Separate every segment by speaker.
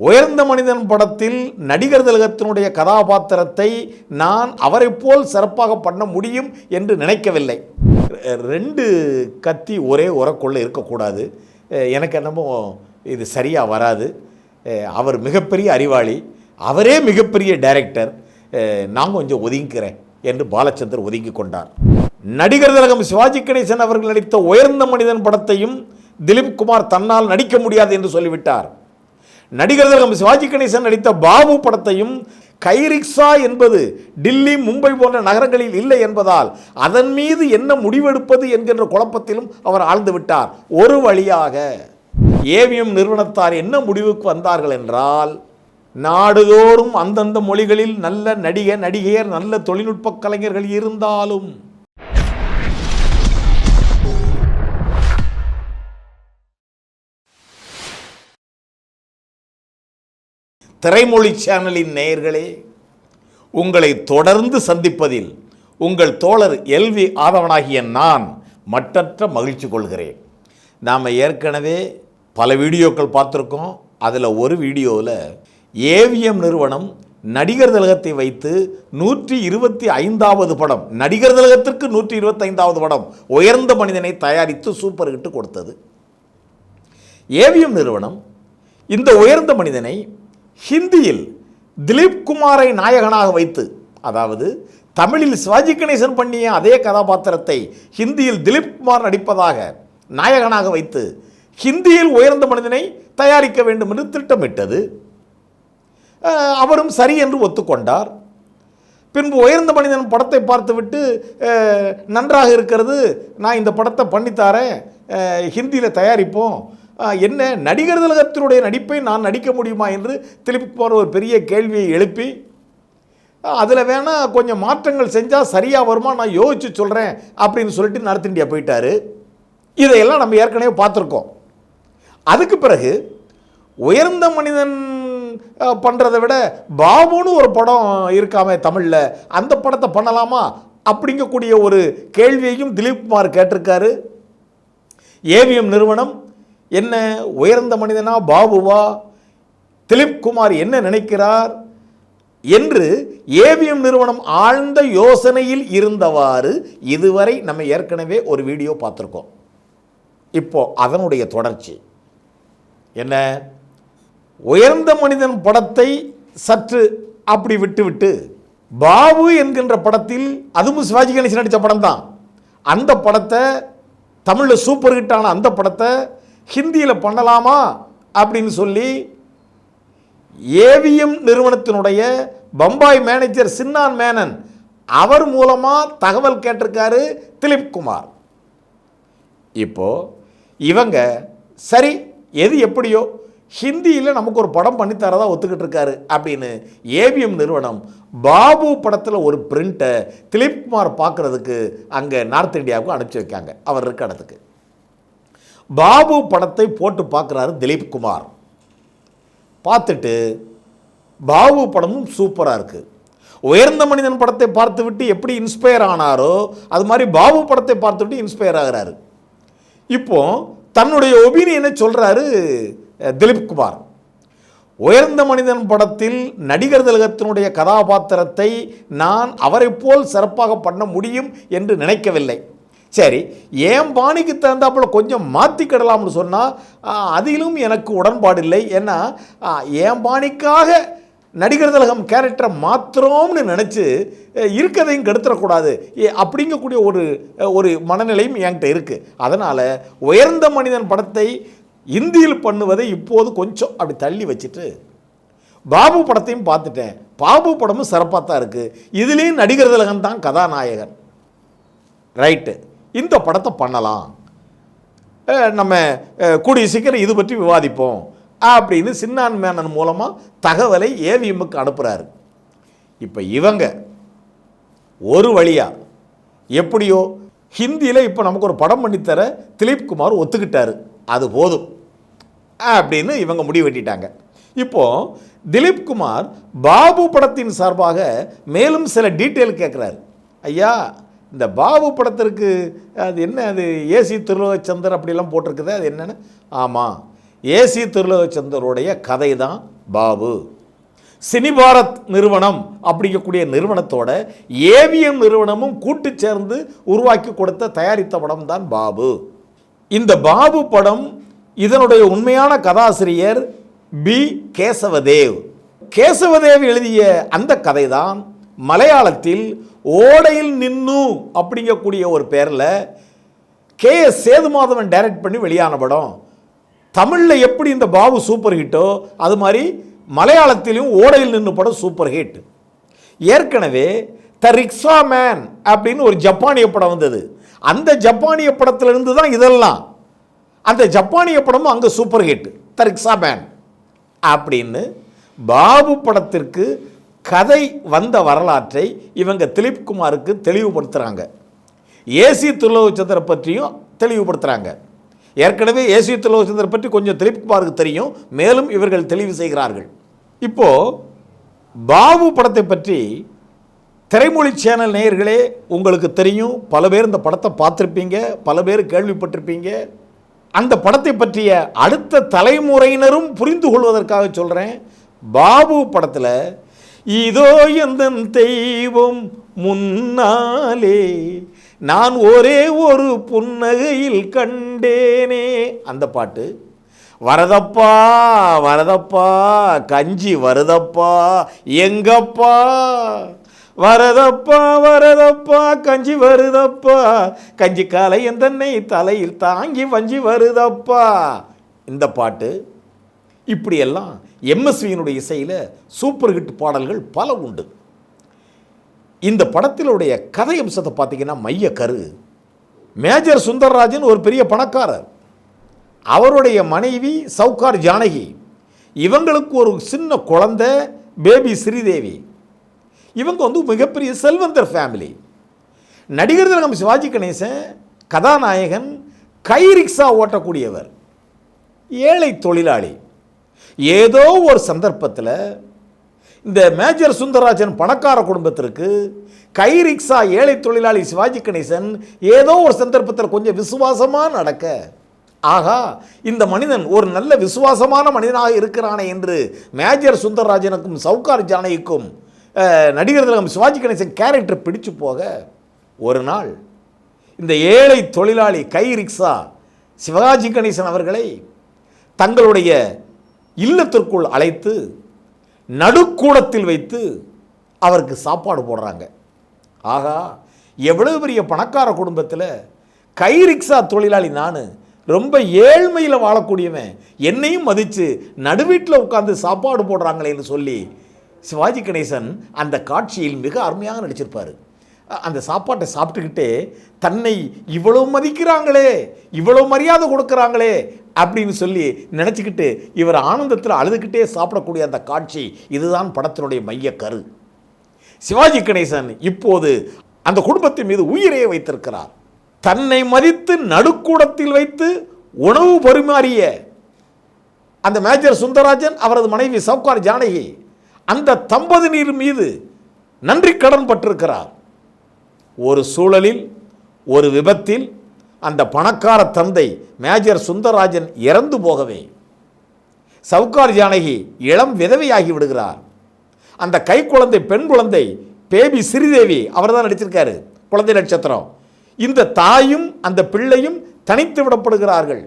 Speaker 1: உயர்ந்த மனிதன் படத்தில் நடிகர் திலகத்தினுடைய கதாபாத்திரத்தை நான் அவரை போல் சிறப்பாக பண்ண முடியும் என்று நினைக்கவில்லை. ரெண்டு கத்தி ஒரே உரக்குள்ளே இருக்கக்கூடாது. எனக்கு என்னமோ இது சரியாக வராது. அவர் மிகப்பெரிய அறிவாளி. அவரே மிகப்பெரிய டைரக்டர். நான் கொஞ்சம் ஒதுங்கிக்கிறேன் என்று பாலச்சந்தர் ஒதுங்கி கொண்டார். நடிகர் திலகம் சிவாஜி கணேசன் அவர்கள் நடித்த உயர்ந்த மனிதன் படத்தையும் திலீப் குமார் தன்னால் நடிக்க முடியாது என்று சொல்லிவிட்டார். நடிகர் திலகம் சிவாஜி கணேசன் நடித்த பாபு படத்தையும் கைரிக்ஸா என்பது டில்லி மும்பை போன்ற நகரங்களில் இல்லை என்பதால் அதன் மீது என்ன முடிவெடுப்பது என்கின்ற குழப்பத்திலும் அவர் ஆழ்ந்து விட்டார். ஒரு வழியாக ஏவிஎம் நிறுவனத்தார் என்ன முடிவுக்கு வந்தார்கள் என்றால் நாடுதோறும் அந்தந்த மொழிகளில் நல்ல நடிகர் நடிகையர் நல்ல தொழில்நுட்ப கலைஞர்கள் இருந்தாலும் திரைமொழி சேனலின் நேயர்களே உங்களை தொடர்ந்து சந்திப்பதில் உங்கள் தோழர் எல்வி ஆதவனாகிய நான் மட்டற்ற மகிழ்ச்சி கொள்கிறேன். நாம் ஏற்கனவே பல வீடியோக்கள் பார்த்துருக்கோம். அதில் ஒரு வீடியோவில் ஏவிஎம் நிறுவனம் நடிகர் திலகத்தை வைத்து நூற்றி இருபத்தி ஐந்தாவது படம் நடிகர் திலகத்திற்கு நூற்றி இருபத்தைந்தாவது படம் உயர்ந்த மனிதனை தயாரித்து சூப்பர் ஹிட்டு கொடுத்தது. ஏவிஎம் நிறுவனம் இந்த உயர்ந்த மனிதனை ஹிந்தியில் திலீப் குமாரை நாயகனாக வைத்து அதாவது தமிழில் சிவாஜி கணேசன் பண்ணிய அதே கதாபாத்திரத்தை ஹிந்தியில் திலீப் குமார் நடிப்பதாக நாயகனாக வைத்து ஹிந்தியில் உயர்ந்த மனிதனை தயாரிக்க வேண்டும் என்று திட்டமிட்டது. அவரும் சரி என்று ஒத்துக்கொண்டார். பின்பு உயர்ந்த மனிதன் படத்தை பார்த்துவிட்டு நன்றாக இருக்கிறது நான் இந்த படத்தை பண்ணித்தாரேன் ஹிந்தியில் தயாரிப்போம் என்ன நடிகர் திலகத்தினுடைய நடிப்பை நான் நடிக்க முடியுமா என்று திருப்பி போகிற ஒரு பெரிய கேள்வியை எழுப்பி அதில் வேணால் கொஞ்சம் மாற்றங்கள் செஞ்சால் சரியாக வருமா? நான் யோசிச்சு சொல்கிறேன் அப்படின்னு சொல்லிட்டு நார்த் இந்தியா இதையெல்லாம் நம்ம ஏற்கனவே பார்த்துருக்கோம். அதுக்கு பிறகு உயர்ந்த மனிதன் பண்ணுறதை விட பாபுன்னு ஒரு படம் இருக்காமே தமிழில். அந்த படத்தை பண்ணலாமா? அப்படிங்கக்கூடிய ஒரு கேள்வியையும் திலீப் குமார் கேட்டிருக்காரு. ஏவிஎம் நிறுவனம் என்ன உயர்ந்த மனிதனா பாபுவா? திலீப்குமார் என்ன நினைக்கிறார்? என்று ஏவிஎம் நிறுவனம் ஆழ்ந்த யோசனையில் இருந்தவாறு இதுவரை நம்ம ஏற்கனவே ஒரு வீடியோ பார்த்துருக்கோம். இப்போ அதனுடைய தொடர்ச்சி. என்ன? உயர்ந்த மனிதன் படத்தை சற்று அப்படி விட்டுவிட்டு பாபு என்கின்ற படத்தில் அதுவும் சிவாஜி கணேசன் நடித்த படம் தான் அந்த படத்தை தமிழில் சூப்பர் ஹிட்டான அந்த படத்தை ஹிந்தியில் பண்ணலாமா அப்படின்னு சொல்லி ஏவிஎம் நிறுவனத்தினுடைய பம்பாய் மேனேஜர் சின்னான் மேனன் அவர் மூலமாக தகவல் கேட்டிருக்காரு திலீப் குமார். இப்போ இவங்க சரி எது எப்படியோ ஹிந்தியில் நமக்கு ஒரு படம் பண்ணித்தரதா ஒத்துக்கிட்டு இருக்காரு அப்படின்னு ஏவிஎம் நிறுவனம் பாபு படத்தில் ஒரு பிரிண்ட்டை திலீப் குமார் பார்க்குறதுக்கு அங்கே நார்த் இந்தியாவுக்கு அனுப்பிச்சி வைக்காங்க. அவர் இருக்க இடத்துக்கு. பாபு படத்தை போட்டு பார்க்குறாரு திலீப் குமார். பார்த்துட்டு பாபு படமும் சூப்பராக இருக்குது உயர்ந்த மனிதன் படத்தை பார்த்துவிட்டு எப்படி இன்ஸ்பயர் ஆனாரோ அது மாதிரி பாபு படத்தை பார்த்துவிட்டு இன்ஸ்பயர் ஆகிறாரு. இப்போ தன்னுடைய ஒபீனியனை சொல்கிறாரு திலீப் குமார். உயர்ந்த மனிதன் படத்தில் நடிகர் திலகத்தினுடைய கதாபாத்திரத்தை நான் அவரை போல் சிறப்பாக பண்ண முடியும் என்று நினைக்கவில்லை. சரி என் பாணிக்கு தகுந்தாப்புல கொஞ்சம் மாற்றிக்கிடலாம்னு சொன்னால் அதிலும் எனக்கு உடன்பாடு இல்லை ஏன்னா ஆ, என் பாணிக்காக நடிகர் திலகம் கேரக்டரை மாத்திரம்னு நினச்சி இருக்கதையும் கெடுத்துடக்கூடாது. ஏ, அப்படிங்கக்கூடிய ஒரு ஒரு மனநிலையும் என்கிட்ட இருக்குது அதனால் உயர்ந்த மனிதன் படத்தை இந்தியில் பண்ணுவதை இப்போது கொஞ்சம் அப்படி தள்ளி வச்சுட்டு பாபு படத்தையும் பார்த்துட்டேன். பாபு படமும் சிறப்பாக தான் இருக்குது இதுலேயும் நடிகர் திலகம் தான் கதாநாயகன். ரைட்டு. இந்த படத்தை பண்ணலாம். நம்ம கூடிய சீக்கிரம் இது பற்றி விவாதிப்போம். அப்படின்னு சின்னான் மேனன் மூலமாக தகவலை ஏவிஎம்முக்கு அனுப்புகிறாரு இப்போ இவங்க ஒரு வழியாக எப்படியோ ஹிந்தியில் இப்போ நமக்கு ஒரு படம் பண்ணித்தர திலீப் குமார் ஒத்துக்கிட்டார். அது போதும். அப்படின்னு இவங்க முடிவு வெட்டிட்டாங்க. இப்போ திலீப் குமார் பாபு படத்தின் சார்பாக மேலும் சில டீட்டெயில் கேட்குறாரு ஐயா இந்த பாபு படத்திற்கு அது என்ன அது ஏசி திருலோகச்சந்தர் அப்படிலாம் போட்டிருக்குது அது என்னென்னு? ஆமாம் ஏசி திருலோகச்சந்தருடைய கதை தான் பாபு. சினிபாரத் நிறுவனம் அப்படிங்கக்கூடிய நிறுவனத்தோட ஏவிஎம் நிறுவனமும் கூட்டு சேர்ந்து உருவாக்கி கொடுத்த தயாரித்த படம் தான் பாபு. இந்த பாபு படம் இதனுடைய உண்மையான கதாசிரியர் பி. கேசவதேவ். கேசவதேவ் எழுதிய அந்த கதை தான் மலையாளத்தில் ஓடையில் நின்னு அப்படிங்கக்கூடிய ஒரு பேரில் கே எஸ் சேதுமாதவன் டைரக்ட் பண்ணி வெளியான படம். தமிழில் எப்படி இந்த பாபு சூப்பர் ஹிட்டோ அது மாதிரி மலையாளத்திலையும் ஓடையில் நின்று படம் சூப்பர் ஹிட் ஏற்கனவே த ரிக்ஸா மேன் அப்படின்னு ஒரு ஜப்பானிய படம் வந்தது. அந்த ஜப்பானிய படத்திலிருந்து தான் இதெல்லாம். அந்த ஜப்பானிய படமும் அங்கே super hit the rickshaw man. அப்படின்னு பாபு படத்திற்கு கதை வந்த வரலாற்றை இவங்க திலீப் குமாருக்கு தெளிவுபடுத்துகிறாங்க ஏசி துலோகச்சந்திர பற்றியும் தெளிவுபடுத்துகிறாங்க ஏற்கனவே ஏசி துலோகச்சந்திர பற்றி கொஞ்சம் திலீப் குமாருக்கு தெரியும். மேலும் இவர்கள் தெளிவு செய்கிறார்கள். இப்போ பாபு படத்தை பற்றி திரைமொழி சேனல் நேயர்களே உங்களுக்கு தெரியும். பல பேர் இந்த படத்தை பார்த்துருப்பீங்க. பல பேர் கேள்விப்பட்டிருப்பீங்க. அந்த படத்தை பற்றிய அடுத்த தலைமுறையினரும் புரிந்து கொள்வதற்காக சொல்கிறேன் பாபு படத்தில் இதோ எந்த தெய்வம் முன்னாலே நான் ஒரே ஒரு புன்னகையில் கண்டேனே. அந்த பாட்டு வரதப்பா வரதப்பா கஞ்சி வருதப்பா எங்கப்பா வரதப்பா வரதப்பா கஞ்சி வருதப்பா கஞ்சி காலை தன்னை தலையில் தாங்கி வஞ்சி வருதப்பா. இந்த பாட்டு இப்படியெல்லாம் எம்எஸ்வியினுடைய இசையில் சூப்பர் ஹிட் பாடல்கள் பல உண்டு. இந்த படத்தினுடைய கதை அம்சத்தை பார்த்தீங்கன்னா மைய கரு. மேஜர் சுந்தரராஜன் ஒரு பெரிய பணக்காரர். அவருடைய மனைவி சவுகார் ஜானகி. இவங்களுக்கு ஒரு சின்ன குழந்தை பேபி ஸ்ரீதேவி. இவங்க வந்து மிகப்பெரிய செல்வந்தர் ஃபேமிலி நடிகர் திலகம் சிவாஜி கணேசன் கதாநாயகன் கை ரிக்ஷா ஓட்டக்கூடியவர். ஏழை தொழிலாளி. ஏதோ ஒரு சந்தர்ப்பத்தில் இந்த மேஜர் சுந்தரராஜன் பணக்கார குடும்பத்திற்கு கை ரிக்ஷா ஏழை தொழிலாளி சிவாஜி கணேசன் ஏதோ ஒரு சந்தர்ப்பத்தில் கொஞ்சம் விசுவாசமாக நடக்க ஆகா இந்த மனிதன் ஒரு நல்ல விசுவாசமான மனிதனாக இருக்கிறானே என்று மேஜர் சுந்தரராஜனுக்கும் சவுகார் ஜானகிக்கும் நடிகர் திலகம் சிவாஜி கணேசன் கேரக்டர் பிடிச்சு போக ஒரு நாள் இந்த ஏழை தொழிலாளி கை ரிக்ஷா சிவாஜி கணேசன் அவர்களை தங்களுடைய இல்லத்திற்குள் அழைத்து நடுக்கூடத்தில் வைத்து அவருக்கு சாப்பாடு போடுறாங்க. ஆகா எவ்வளவு பெரிய பணக்கார குடும்பத்தில் கை ரிக்ஷா தொழிலாளி நான் ரொம்ப ஏழ்மையில் வாழக்கூடியவன் என்னையும் மதித்து நடுவீட்டில் உட்காந்து சாப்பாடு போடுறாங்களேன்னு சொல்லி சிவாஜி கணேசன் அந்த காட்சியில் மிக அருமையாக நடிச்சிருப்பார். அந்த சாப்பாட்டை சாப்பிட்டுக்கிட்டே தன்னை இவ்வளோ மதிக்கிறாங்களே இவ்வளோ மரியாதை கொடுக்குறாங்களே அப்படின்னு சொல்லி நினச்சிக்கிட்டு இவர் ஆனந்தத்தில் அழுதுகிட்டே சாப்பிடக்கூடிய அந்த காட்சி இதுதான் படத்தினுடைய மைய கரு. சிவாஜி கணேசன் இப்போது அந்த குடும்பத்தின் மீது உயிரையே வைத்திருக்கிறார். தன்னை மதித்து நடுக்கூடத்தில் வைத்து உணவு பரிமாறிய அந்த மேஜர் சுந்தரராஜன் அவரது மனைவி சவுகார் ஜானகி அந்த தம்பதியினர் மீது நன்றி கடன் பட்டிருக்கிறார். ஒரு சூழலில் ஒரு விபத்தில் அந்த பணக்கார தந்தை மேஜர் சுந்தரராஜன் இறந்து போகவே. சவுகார் ஜானகி இளம் விதவையாகி விடுகிறார். அந்த கை குழந்தை பெண் குழந்தை பேபி ஸ்ரீதேவி அவர் தான் நடிச்சிருக்காரு. குழந்தை நட்சத்திரம். இந்த தாயும் அந்த பிள்ளையும் தனித்து விடப்படுகிறார்கள்.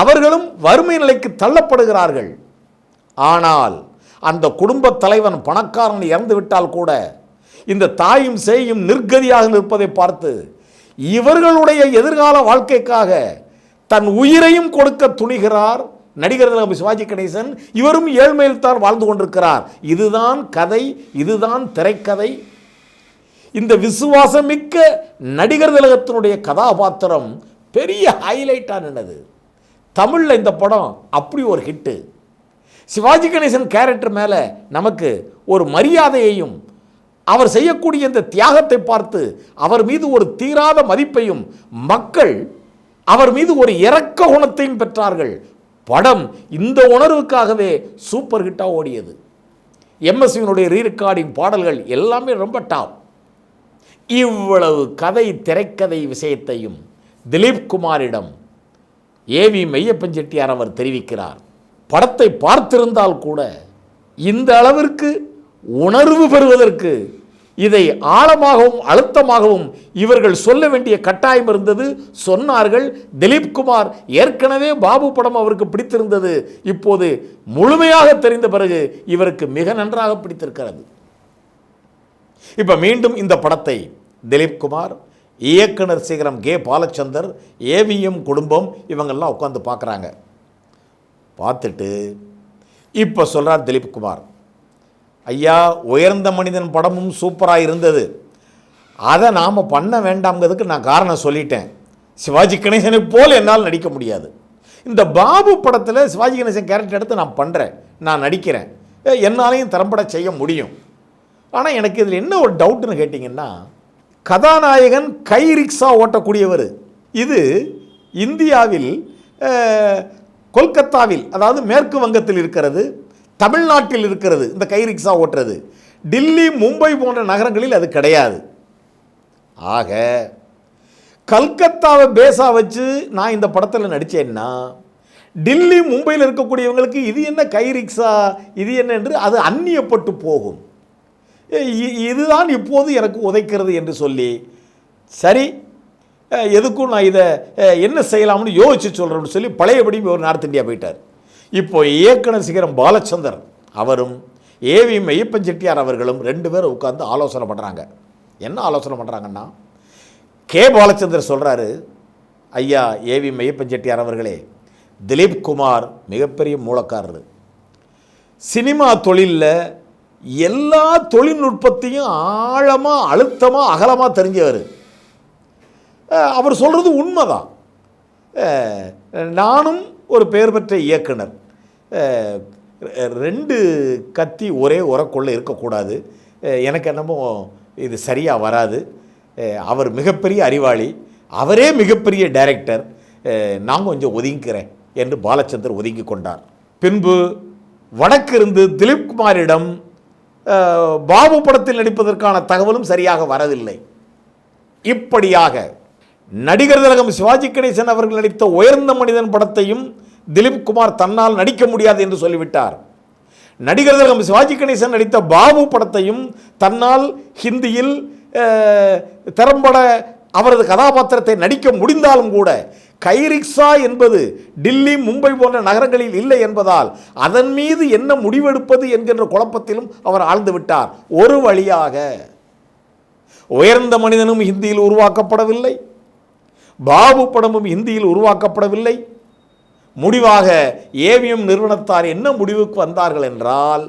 Speaker 1: அவர்களும் வறுமை நிலைக்கு தள்ளப்படுகிறார்கள். ஆனால் அந்த குடும்பத் தலைவன் பணக்காரன் இறந்து விட்டால் கூட இந்த தாயும் சேயும் நிர்கதியாக நிற்பதை பார்த்து இவர்களுடைய எதிர்கால வாழ்க்கைக்காக தன் உயிரையும் கொடுக்க துணிகிறார். நடிகர் திலகம் சிவாஜி கணேசன் இவரும் ஏழ்மையில் தான் வாழ்ந்து கொண்டிருக்கிறார். இதுதான் கதை இதுதான் திரைக்கதை. இந்த விசுவாசமிக்க நடிகர் திலகத்தினுடைய கதாபாத்திரம் பெரிய ஹைலைட்டாக நின்னது தமிழில் இந்த படம் அப்படி ஒரு ஹிட்டு சிவாஜி கணேசன் கேரக்டர் மேலே நமக்கு ஒரு மரியாதையையும் அவர் செய்யக்கூடிய இந்த தியாகத்தை பார்த்து அவர் மீது ஒரு தீராத மதிப்பையும் மக்கள் அவர் மீது ஒரு இரக்க குணத்தையும் பெற்றார்கள். படம் இந்த உணர்வுக்காகவே சூப்பர் ஹிட்டாக ஓடியது. எம்எஸ்வியினுடைய ரீரெக்கார்டிங் பாடல்கள் எல்லாமே ரொம்ப டாப் இவ்வளவு கதை திரைக்கதை விஷயத்தையும் திலீப் குமாரிடம் ஏவி மெய்யப்பன் செட்டியார் அவர் தெரிவிக்கிறார். படத்தை பார்த்திருந்தால் கூட இந்த அளவிற்கு உணர்வு பெறுவதற்கு இதை ஆழமாகவும் அழுத்தமாகவும் இவர்கள் சொல்ல வேண்டிய கட்டாயம் இருந்தது. சொன்னார்கள் திலீப் குமார் ஏற்கனவே பாபு படம் அவருக்கு பிடித்திருந்தது. இப்போது முழுமையாக தெரிந்த பிறகு இவருக்கு மிக நன்றாக பிடித்திருக்கிறது. இப்போ மீண்டும் இந்த படத்தை திலீப் குமார் இயக்குனர் சீகரம் கே. பாலச்சந்தர் ஏவிஎம் குடும்பம் இவங்கெல்லாம் உட்காந்து பார்க்குறாங்க. பார்த்துட்டு இப்போ சொல்கிறார் திலீப் குமார் ஐயா உயர்ந்த மனிதன் படமும் சூப்பராக இருந்தது. அதை நாம் பண்ண வேண்டாம்ங்கிறதுக்கு நான் காரணம் சொல்லிட்டேன். சிவாஜி கணேசனை போல் என்னால் நடிக்க முடியாது. இந்த பாபு படத்தில் சிவாஜி கணேசன் கேரக்டர் எடுத்து நான் பண்ணுறேன் நான் நடிக்கிறேன். என்னாலையும் திறம்பட செய்ய முடியும். ஆனால் எனக்கு இதில் என்ன ஒரு டவுட்னு கேட்டிங்கன்னா கதாநாயகன் கை ரிக்ஷா ஓட்டக்கூடியவர். இது இந்தியாவில் கொல்கத்தாவில் அதாவது மேற்கு வங்கத்தில் இருக்கிறது. தமிழ்நாட்டில் இருக்கிறது இந்த கை ரிக்ஷா ஓட்டுறது. டில்லி மும்பை போன்ற நகரங்களில் அது கிடையாது. ஆக கல்கத்தாவை பேஸா வச்சு நான் இந்த படத்தில் நடித்தேன்னா டில்லி மும்பையில் இருக்கக்கூடியவங்களுக்கு இது என்ன கை ரிக்ஷா இது என்ன என்று அது அந்நியப்பட்டு போகும். இ- இதுதான் இப்போது எனக்கு உதைக்கிறது என்று சொல்லி சரி எதுக்கும் நான் இதை என்ன செய்யலாம்னு யோசிச்சு சொல்கிறேன்னு சொல்லி பழையபடி ஒரு நார்த் இந்தியா போயிட்டார். இப்போ இயக்குனர் சிகரம் பாலச்சந்தர் அவரும் ஏவி மெய்யப்பன் செட்டியார் அவர்களும் ரெண்டு பேரும் உட்காந்து ஆலோசனை பண்ணுறாங்க என்ன ஆலோசனை பண்ணுறாங்கன்னா கே பாலச்சந்தர் சொல்கிறாரு ஐயா ஏவி மெய்யப்பன் செட்டியார் அவர்களே திலீப் குமார் மிகப்பெரிய மூலக்காரர். சினிமா தொழிலில் எல்லா தொழில்நுட்பத்தையும் ஆழமாக அழுத்தமாக அகலமாக தெரிஞ்சவர். அவர் சொல்கிறது உண்மைதான். நானும் ஒரு பெயர் பெற்ற இயக்குனர். ரெண்டு கத்தி ஒரே உரக்குள்ளே இருக்கக்கூடாது. எனக்கு என்னமோ இது சரியாக வராது. அவர் மிகப்பெரிய அறிவாளி. அவரே மிகப்பெரிய டைரக்டர். நான் கொஞ்சம் ஒதுங்கிக்கிறேன் என்று பாலச்சந்தர் ஒதுங்கி கொண்டார். பின்பு வடக்கிருந்து திலீப் குமாரிடம் பாபு படத்தில் நடிப்பதற்கான தகவலும் சரியாக வரவில்லை. இப்படியாக நடிகர் திலகம் சிவாஜி கணேசன் அவர்கள் நடித்த உயர்ந்த மனிதன் படத்தையும் திலீப் குமார் தன்னால் நடிக்க முடியாது என்று சொல்லிவிட்டார். நடிகர் திலகம் சிவாஜி கணேசன் நடித்த பாபு படத்தையும் தன்னால் ஹிந்தியில் திறம்பட அவரது கதாபாத்திரத்தை நடிக்க முடிந்தாலும் கூட கைரிக்ஸா என்பது டில்லி மும்பை போன்ற நகரங்களில் இல்லை என்பதால் அதன் மீது என்ன முடிவெடுப்பது என்கின்ற குழப்பத்திலும் அவர் ஆழ்ந்து விட்டார். ஒரு வழியாக. உயர்ந்த மனிதனும் ஹிந்தியில் உருவாக்கப்படவில்லை. பாபு படமும் இந்தியில் உருவாக்கப்படவில்லை. முடிவாக ஏவிஎம் நிறுவனத்தார் என்ன முடிவுக்கு வந்தார்கள் என்றால்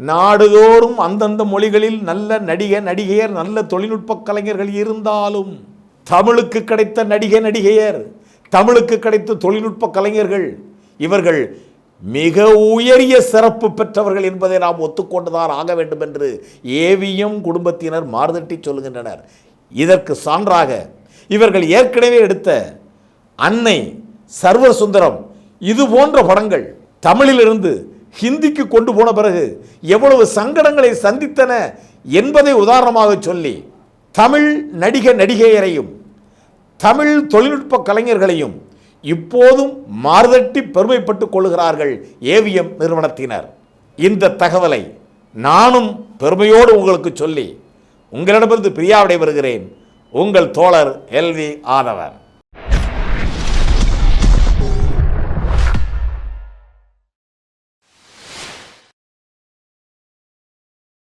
Speaker 1: நாடுதோறும் அந்தந்த மொழிகளில் நல்ல நடிகை நடிகையர் நல்ல தொழில்நுட்ப கலைஞர்கள் இருந்தாலும் தமிழுக்கு கிடைத்த நடிகை நடிகையர் தமிழுக்கு கிடைத்த தொழில்நுட்ப கலைஞர்கள் இவர்கள் மிக உயரிய சிறப்பு பெற்றவர்கள் என்பதை நாம் ஒத்துக்கொண்டுதான் ஆக வேண்டும் என்று ஏவிஎம் குடும்பத்தினர் மாறுதட்டி சொல்லுகின்றனர். இதற்கு சான்றாக இவர்கள் ஏற்கனவே எடுத்த அன்னை சர்வ சுந்தரம் இது போன்ற படங்கள் தமிழிலிருந்து ஹிந்திக்கு கொண்டு போன பிறகு எவ்வளவு சங்கடங்களை சந்தித்தன என்பதை உதாரணமாக சொல்லி தமிழ் நடிக நடிகையரையும் தமிழ் தொழில்நுட்ப கலைஞர்களையும் இப்போதும் மாறுதட்டி பெருமைப்பட்டுக் கொள்கிறார்கள் ஏவிஎம் நிறுவனத்தினர். இந்த தகவலை நானும் பெருமையோடு உங்களுக்கு சொல்லி உங்களிடமிருந்து பிரியாவிடை வருகிறேன். உங்கள் தோழர் எல்வி ஆதவர்